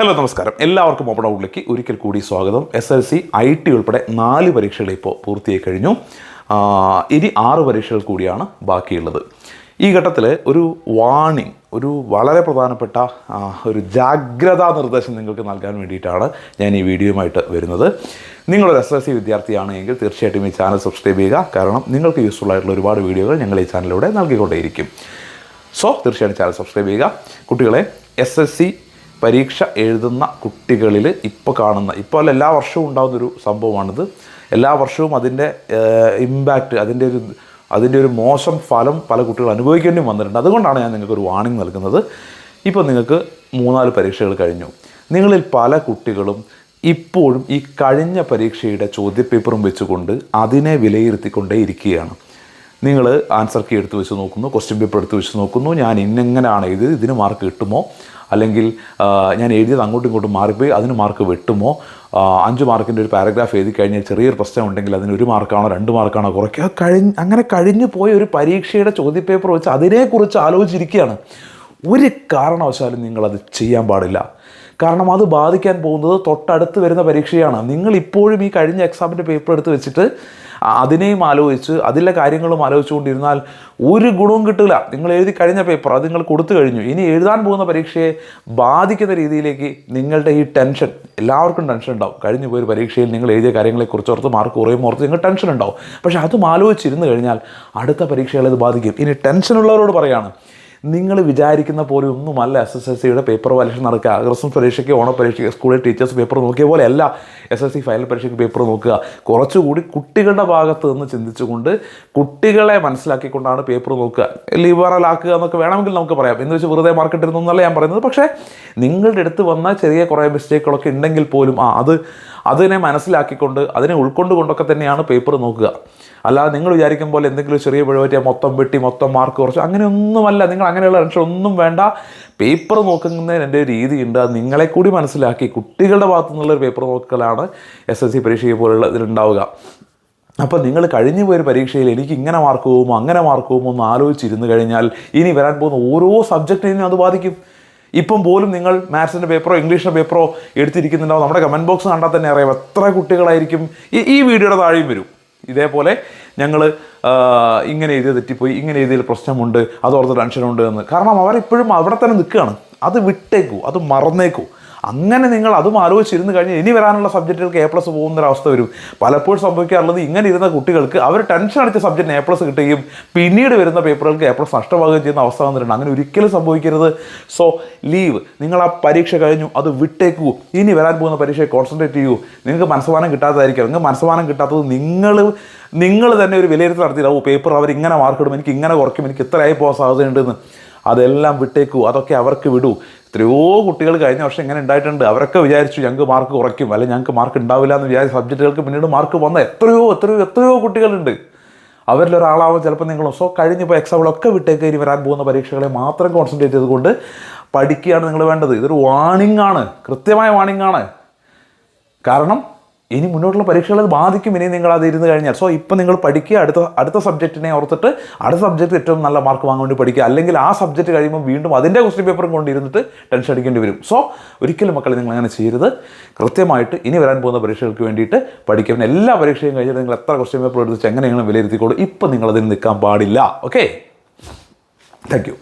Hello നമസ്കാരം. എല്ലാവർക്കും open ഔട്ടിലേക്ക് ഒരിക്കൽ കൂടി സ്വാഗതം. S L C I T ഉൾപ്പെടെ നാല് പരീക്ഷകൾ ഇപ്പോൾ പൂർത്തിയായി കഴിഞ്ഞു. ഇനി ആറ് പരീക്ഷകൾ കൂടിയാണ് ബാക്കിയുള്ളത്. ഈ ഘട്ടത്തിൽ ഒരു വാണിംഗ് ഒരു വളരെ പ്രധാനപ്പെട്ട ഒരു ജാഗ്രതാ നിർദ്ദേശം നിങ്ങൾക്ക് നൽകാൻ വേണ്ടിയിട്ടാണ് ഞാൻ ഈ വീഡിയോയുമായിട്ട് വരുന്നത്. നിങ്ങളൊരു എസ് എസ് സി വിദ്യാർത്ഥിയാണ് എങ്കിൽ തീർച്ചയായിട്ടും ഈ ചാനൽ സബ്സ്ക്രൈബ് ചെയ്യുക. കാരണം നിങ്ങൾക്ക് യൂസ്ഫുൾ ആയിട്ടുള്ള ഒരുപാട് വീഡിയോകൾ ഞങ്ങൾ ഈ ചാനലിലൂടെ നൽകിക്കൊണ്ടേയിരിക്കും. സോ തീർച്ചയായിട്ടും ചാനൽ സബ്സ്ക്രൈബ് ചെയ്യുക. കുട്ടികളെ എസ് എസ് സി പരീക്ഷ എഴുതുന്ന കുട്ടികളിൽ ഇപ്പോൾ കാണുന്ന ഇപ്പോൾ എല്ലാ വർഷവും ഉണ്ടാകുന്നൊരു സംഭവമാണിത്. എല്ലാ വർഷവും അതിന്റെ ഇമ്പാക്റ്റ് അതിന്റെ ഒരു അതിന്റെ ഒരു മോശം ഫലം പല കുട്ടികൾ അനുഭവിക്കേണ്ടി വന്നിട്ടുണ്ട്. അതുകൊണ്ടാണ് ഞാൻ നിങ്ങൾക്ക് ഒരു വാണിംഗ് നൽകുന്നത്. ഇപ്പോൾ നിങ്ങൾക്ക് മൂന്നാൽ പരീക്ഷകൾ കഴിഞ്ഞു. നിങ്ങളിൽ പല കുട്ടികളും ഇപ്പോഴും ഈ കഴിഞ്ഞ പരീക്ഷയുടെ ചോദ്യപേപ്പറും വെച്ചുകൊണ്ട് അതിനെ വിലയിരുത്തിക്കൊണ്ടേ ഇരിക്കുകയാണ് നിങ്ങൾ ആൻസർ കീ എടുത്ത് വെച്ച് നോക്കുന്നു ക്വസ്റ്റ്യൻ പേപ്പർ എടുത്ത് വെച്ച് നോക്കുന്നു ഞാൻ ഇന്നെങ്ങനെയാണ് ഇത് ഇതിന് മാർക്ക് കിട്ടുമോ? അല്ലെങ്കിൽ ഞാൻ എഴുതിയത് അങ്ങോട്ടും ഇങ്ങോട്ടും മാറിപ്പോയി അതിന് മാർക്ക് വെട്ടുമോ? അഞ്ച് മാർക്കിന്റെ ഒരു പാരഗ്രാഫ് എഴുതി കഴിഞ്ഞാൽ ചെറിയൊരു പ്രശ്നം ഉണ്ടെങ്കിൽ അതിന് ഒരു മാർക്കാണോ രണ്ട് മാർക്കാണോ കുറയ്ക്കുക? കഴിഞ്ഞ് അങ്ങനെ കഴിഞ്ഞു പോയ ഒരു പരീക്ഷയുടെ ചോദ്യപേപ്പർ വെച്ച് അതിനെക്കുറിച്ച് ആലോചിച്ചിരിക്കുകയാണ്. ഒരു കാരണവശാലും നിങ്ങളത് ചെയ്യാൻ പാടില്ല. കാരണം അത് ബാധിക്കാൻ പോകുന്നത് തൊട്ടടുത്ത് വരുന്ന പരീക്ഷയാണ്. നിങ്ങൾ ഇപ്പോഴും ഈ കഴിഞ്ഞ എക്സാമിന്റെ പേപ്പർ എടുത്ത് വെച്ചിട്ട് അതിനെയും ആലോചിച്ച് അതിലെ കാര്യങ്ങളും ആലോചിച്ചുകൊണ്ടിരുന്നാൽ ഒരു ഗുണവും കിട്ടില്ല. നിങ്ങൾ എഴുതി കഴിഞ്ഞ പേപ്പർ അത് നിങ്ങൾ കൊടുത്തു കഴിഞ്ഞു. ഇനി എഴുതാൻ പോകുന്ന പരീക്ഷയെ ബാധിക്കുന്ന രീതിയിലേക്ക് നിങ്ങളുടെ ഈ ടെൻഷൻ എല്ലാവർക്കും ടെൻഷൻ ഉണ്ടാവും. കഴിഞ്ഞു പോയൊരു പരീക്ഷയിൽ നിങ്ങൾ എഴുതിയ കാര്യങ്ങളെക്കുറിച്ച് ഓർത്ത് മാർക്ക് കുറയും ഓർത്ത് നിങ്ങൾ ടെൻഷൻ ഉണ്ടാവും. പക്ഷേ അതും ആലോചിച്ചിരുന്നു കഴിഞ്ഞാൽ അടുത്ത പരീക്ഷകളെ ഇത് ബാധിക്കും. ഇനി ടെൻഷനുള്ളവരോട് പറയാണ് നിങ്ങൾ വിചാരിക്കുന്ന പോലെ ഒന്നുമല്ല എസ് എസ് എൽ സിയുടെ പേപ്പർ പരീക്ഷ നടക്കുക. ക്രിസ്മസ് പരീക്ഷയ്ക്ക് ഓണ പരീക്ഷയ്ക്ക് സ്കൂളിൽ ടീച്ചേഴ്സ് പേപ്പർ നോക്കിയ പോലെ അല്ല എസ് എസ് സി ഫൈനൽ പരീക്ഷയ്ക്ക് പേപ്പർ നോക്കുക. കുറച്ചുകൂടി കുട്ടികളുടെ ഭാഗത്ത് നിന്ന് ചിന്തിച്ചുകൊണ്ട് കുട്ടികളെ മനസ്സിലാക്കിക്കൊണ്ടാണ് പേപ്പർ നോക്കുക. ലിബറൽ ആക്കുക എന്നൊക്കെ വേണമെങ്കിൽ നമുക്ക് പറയാം. എന്ന് വെച്ച് വെറുതെ മാർക്കറ്റ് ഇട്ടിരുന്നല്ല ഞാൻ പറയുന്നത്. പക്ഷേ നിങ്ങളുടെ അടുത്ത് വന്ന ചെറിയ കുറേ മിസ്റ്റേക്കുകളൊക്കെ ഉണ്ടെങ്കിൽ പോലും ആ അത് അതിനെ മനസ്സിലാക്കിക്കൊണ്ട് അതിനെ ഉൾക്കൊണ്ടുകൊണ്ടൊക്കെ തന്നെയാണ് പേപ്പർ നോക്കുക. അല്ലാതെ നിങ്ങൾ വിചാരിക്കും പോലെ എന്തെങ്കിലും ചെറിയ പിഴ പറ്റിയാൽ മൊത്തം വെട്ടി മൊത്തം മാർക്ക് കുറച്ച് അങ്ങനെയൊന്നുമല്ല. നിങ്ങൾ അങ്ങനെയുള്ള ടെൻഷൻ ഒന്നും വേണ്ട. പേപ്പർ ഒരു ഉണ്ട് അത് നിങ്ങളെ കൂടി മനസ്സിലാക്കി കുട്ടികളുടെ ഭാഗത്തു നിന്നുള്ളൊരു പേപ്പർ നോക്കലാണ് എസ് എസ് സി പരീക്ഷയെ പോലുള്ള ഇതിലുണ്ടാവുക. അപ്പോൾ നിങ്ങൾ കഴിഞ്ഞു പോയൊരു പരീക്ഷയിൽ എനിക്ക് ഇങ്ങനെ മാർക്ക് പോകുമോ അങ്ങനെ മാർക്ക് പോകുമോ എന്ന് ആലോചിച്ചിരുന്നു കഴിഞ്ഞാൽ ഇനി വരാൻ പോകുന്ന ഓരോ സബ്ജക്റ്റിനും അത് ബാധിക്കും. ഇപ്പം പോലും നിങ്ങൾ മാത്സിന്റെ പേപ്പറോ ഇംഗ്ലീഷിന്റെ പേപ്പറോ എടുത്തിരിക്കുന്നുണ്ടാവും. നമ്മുടെ കമന്റ് ബോക്സ് കണ്ടാൽ തന്നെ അറിയാം എത്ര കുട്ടികളായിരിക്കും. ഈ വീഡിയോയുടെ താഴെയും വരും. ഇതേപോലെ ഞങ്ങൾ ഇങ്ങനെ എഴുതിയ തെറ്റിപ്പോയി ഇങ്ങനെ എഴുതിയതിൽ പ്രശ്നമുണ്ട് അതോർത്ത് ടെൻഷനുണ്ട് എന്ന്. കാരണം അവരിപ്പോഴും അവിടെ തന്നെ നിൽക്കുകയാണ്. അത് വിട്ടേക്കൂ അത് മറന്നേക്കൂ. അങ്ങനെ നിങ്ങൾ അതും ആലോചിച്ചിരുന്ന് കഴിഞ്ഞാൽ ഇനി വരാനുള്ള സബ്ജക്റ്റുകൾക്ക് എ പ്ലസ് പോകുന്ന ഒരവസ്ഥ വരും. പലപ്പോഴും സംഭവിക്കാറുള്ളത് ഇങ്ങനെ ഇരുന്ന കുട്ടികൾക്ക് അവർ ടെൻഷൻ അടിച്ച സബ്ജക്റ്റിന് എ പ്ലസ് കിട്ടുകയും പിന്നീട് വരുന്ന പേപ്പറുകൾക്ക് എ പ്ലസ് നഷ്ടമാകുകയും ചെയ്യുന്ന അവസ്ഥ വന്നിട്ടുണ്ട്. അങ്ങനെ ഒരിക്കലും സംഭവിക്കരുത്. സോ ലീവ് നിങ്ങൾ ആ പരീക്ഷ കഴിഞ്ഞു അത് വിട്ടേക്കൂ. ഇനി വരാൻ പോകുന്ന പരീക്ഷയെ കോൺസെൻട്രേറ്റ് ചെയ്യൂ. നിങ്ങൾക്ക് മനസ്സമാനം കിട്ടാത്തതായിരിക്കും. നിങ്ങൾക്ക് മനസ്സമാനം കിട്ടാത്തത് നിങ്ങൾ നിങ്ങൾ തന്നെ ഒരു വിലയിരുത്തൽ നടത്തിയില്ല ഓ പേപ്പർ അവർ ഇങ്ങനെ മാർക്ക് ഇടും എനിക്ക് ഇങ്ങനെ കുറയ്ക്കും എനിക്ക് ഇത്രയായി പോകാൻ സാധ്യതയുണ്ടെന്ന് അതെല്ലാം വിട്ടേക്കൂ. അതൊക്കെ അവർക്ക് വിടൂ. എത്രയോ കുട്ടികൾ കഴിഞ്ഞ വർഷം ഇങ്ങനെ ഉണ്ടായിട്ടുണ്ട്. അവരൊക്കെ വിചാരിച്ചു ഞങ്ങൾക്ക് മാർക്ക് കുറയ്ക്കും. അല്ലെങ്കിൽ ഞങ്ങൾക്ക് മാർക്ക് ഉണ്ടാവില്ല എന്ന് വിചാരിച്ച സബ്ജക്റ്റുകൾക്ക് പിന്നീട് മാർക്ക് വന്ന എത്രയോ എത്രയോ എത്രയോ കുട്ടികളുണ്ട്. അവരിൽ ഒരാളാവും ചിലപ്പോൾ നിങ്ങൾ സോ കഴിഞ്ഞപ്പോൾ എക്സാമ്പിളൊക്കെ വിട്ടേക്ക് ഇനി വരാൻ പോകുന്ന പരീക്ഷകളെ മാത്രം കോൺസെൻട്രേറ്റ് ചെയ്തുകൊണ്ട് പഠിക്കുകയാണ് നിങ്ങൾ വേണ്ടത്. ഇതൊരു വാണിംഗ് ആണ്. കൃത്യമായ വാണിംഗ് ആണ്. കാരണം ഇനി മുന്നോട്ടുള്ള പരീക്ഷകൾ ബാധിക്കും. ഇനി നിങ്ങൾ അത് ഇരുന്ന് കഴിഞ്ഞാൽ. സോ ഇപ്പം നിങ്ങൾ പഠിക്കുക. അടുത്ത അടുത്ത സബ്ജക്റ്റിനെ ഓർത്തിട്ട് അടുത്ത സബ്ജക്റ്റ് ഏറ്റവും നല്ല മാർക്ക് വാങ്ങാൻ വേണ്ടി പഠിക്കുക. അല്ലെങ്കിൽ ആ സബ്ജക്റ്റ് കഴിയുമ്പോൾ വീണ്ടും അതിന്റെ ക്വസ്റ്റ്യൻ പേപ്പറും കൊണ്ടിരുന്നിട്ട് ടെൻഷൻ അടിക്കേണ്ടി വരും. സോ ഒരിക്കലും മക്കളെ നിങ്ങൾ അങ്ങനെ ചെയ്യരുത്. കൃത്യമായിട്ട് ഇനി വരാൻ പോകുന്ന പരീക്ഷകൾക്ക് വേണ്ടിയിട്ട് പഠിക്കാൻ എല്ലാ പരീക്ഷയും കഴിഞ്ഞിട്ട് നിങ്ങൾ എത്ര ക്വസ്റ്റ്യൻ പേപ്പർ എടുത്ത് എങ്ങനെയെങ്കിലും വിലയിരുത്തിക്കോളൂ. ഇപ്പം നിങ്ങൾ അതിന് നിൽക്കാൻ പാടില്ല. Okay thank you